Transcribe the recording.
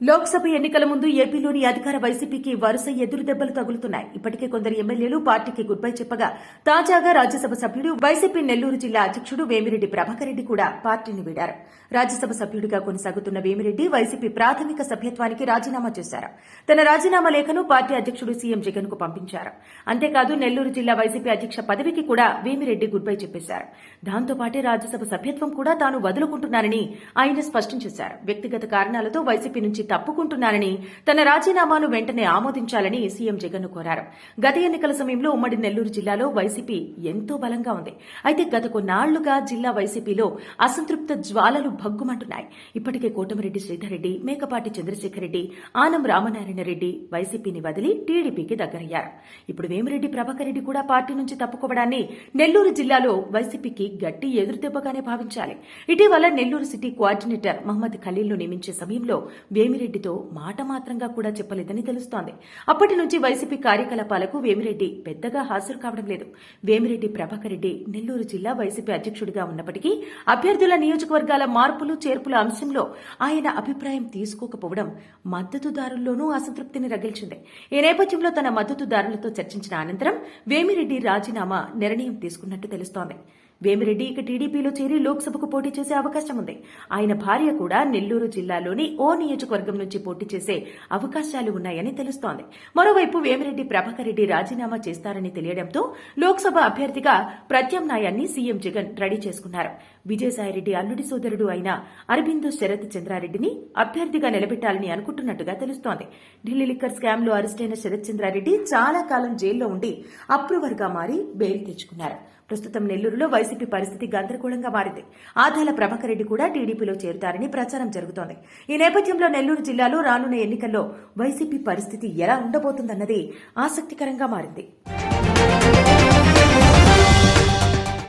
లోక్సభ ఎన్నికల ముందు ఏపీలోని అధికార వైసీపీకి వరుస ఎదురు దెబ్బలు తగులుతున్నాయి. ఇప్పటికే కొందరు ఎమ్మెల్యేలు పార్టీకి గుడ్ బై చెప్పగా తాజాగా రాజ్యసభ సభ్యుడు వైసీపీ నెల్లూరు జిల్లా అధ్యక్షుడు వేమిరెడ్డి ప్రభాకర్ రెడ్డి కూడా పార్టీని వీడారు. రాజ్యసభ సభ్యుడిగా కొనసాగుతున్న వేమిరెడ్డి వైసీపీ ప్రాథమిక సభ్యత్వానికి రాజీనామా చేశారు. తన రాజీనామా లేఖను పార్టీ అధ్యక్షుడు సీఎం జగన్కు పంపించారు. అంతేకాదు నెల్లూరు జిల్లా వైసీపీ అధ్యక్ష పదవికి కూడా వేమిరెడ్డి గుడ్ బై చెప్పేశారు. దాంతో పాటే రాజ్యసభ సభ్యత్వం కూడా తాను వదులుకుంటున్నానని ఆయన స్పష్టం చేశారు. వ్యక్తిగత కారణాలతో వైసీపీ నుంచి తప్పుకుంటున్నారని తన రాజీనామాను వెంటనే ఆమోదించాలని సీఎం జగన్ కోరారు. గత ఎన్నికల సమయంలో ఉమ్మడి నెల్లూరు జిల్లాలో వైసీపీ ఎంతో బలంగా ఉంది. అయితే గత కొన్నాళ్ళుగా జిల్లా వైసీపీలో అసంతృప్త జ్వాలలు భగ్గుమంటున్నాయి. ఇప్పటికే కోటమిరెడ్డి శ్రీధర్రెడ్డి మేకపాటి చంద్రశేఖరరెడ్డి ఆనం రామనారాయణ రెడ్డి వైసీపీని వదిలి టీడీపీకి దగ్గరయ్యారు. ఇప్పుడు వేమిరెడ్డి ప్రభాకర్ రెడ్డి కూడా పార్టీ నుంచి తప్పుకోవడాన్ని నెల్లూరు జిల్లాలో వైసీపీకి గట్టి ఎదురుదెబ్బగానే భావించాలి. ఇటీవల నెల్లూరు సిటీ కోఆర్డినేటర్ మహమ్మద్ ఖలీల్ను నియమించే సమయంలో వేమి వేమిరెడ్డితో మాట మాత్రంగా కూడా చెప్పలేదని తెలుస్తోంది. అప్పటి నుంచి వైసీపీ కార్యకలాపాలకు వేమిరెడ్డి పెద్దగా హాజరు కావడం లేదు. వేమిరెడ్డి ప్రభాకర్ రెడ్డి నెల్లూరు జిల్లా వైసీపీ అధ్యక్షుడిగా ఉన్నప్పటికీ అభ్యర్థుల నియోజకవర్గాల మార్పులు చేర్పుల అంశంలో ఆయన అభిప్రాయం తీసుకోకపోవడం మద్దతుదారుల్లోనూ అసంతృప్తిని రగిల్చింది. ఈ నేపథ్యంలో తన మద్దతుదారులతో చర్చించిన అనంతరం వేమిరెడ్డి రాజీనామా నిర్ణయం తీసుకున్నట్టు తెలుస్తోంది. వేమిరెడ్డి ఇక టీడీపీలో చేరి లోక్సభకు పోటీ చేసే అవకాశం ఉంది. ఆయన భార్య కూడా నెల్లూరు జిల్లాలోని ఓ నియోజకవర్గం నుంచి పోటీ చేసే అవకాశాలు ఉన్నాయని తెలుస్తోంది. మరోవైపు వేమిరెడ్డి ప్రభాకర్ రెడ్డి రాజీనామా చేస్తారని తెలియడంతో లోక్సభ అభ్యర్థిగా ప్రత్యామ్నాయాన్ని సీఎం జగన్ రెడీ చేసుకున్నారు. విజయసాయిరెడ్డి అల్లుడి సోదరుడు అయిన అరబిందో శరత్ చంద్రారెడ్డిని అభ్యర్థిగా నిలబెట్టాలని అనుకుంటున్నట్టుగా తెలుస్తోంది. ఢిల్లీ లిక్కర్ స్కామ్లో అరెస్టైన శరత్ చంద్రారెడ్డి చాలా కాలం జైల్లో ఉండి అప్రూవర్గా మారి బెయిల్ తెచ్చుకున్నారు. ప్రస్తుతం నెల్లూరులో వైసీపీ పరిస్థితి గందరగోళంగా మారింది. ఆదాల ప్రభాకర్ రెడ్డి కూడా టీడీపీలో చేరుతారని ప్రచారం జరుగుతోంది. ఈ నేపథ్యంలో నెల్లూరు జిల్లాలో రానున్న ఎన్నికల్లో వైసీపీ పరిస్థితి ఎలా ఉండబోతుందన్నది ఆసక్తికరంగా మారింది.